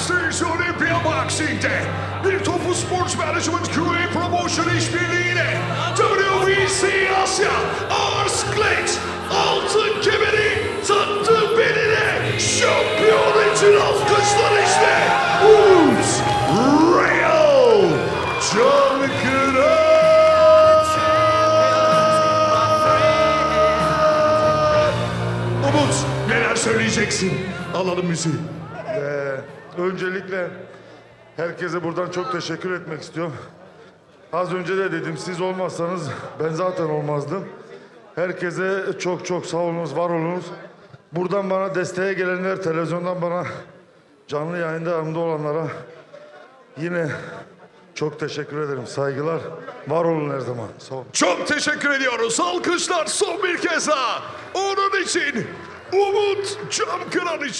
Masters Olympia Boxing'de. Bir topu Sports Management QA Promotion işbirliğiyle WBC Asya Arsclex altın kemeri taktı beline. Şampiyon için alkışlar işte. Umut Real Can Kıran Umut neler söyleyeceksin? Alalım müziği öncelikle herkese buradan çok teşekkür etmek istiyorum. Az önce de dedim siz olmazsanız ben zaten olmazdım. Herkese çok çok sağ olunuz, var olunuz. Buradan bana desteğe gelenler, televizyondan bana canlı yayında yanımda olanlara yine çok teşekkür ederim. Saygılar, var olun her zaman. Sağ olun. Çok teşekkür ediyoruz. Alkışlar son bir kez daha. Onun için Umut Camkıran için.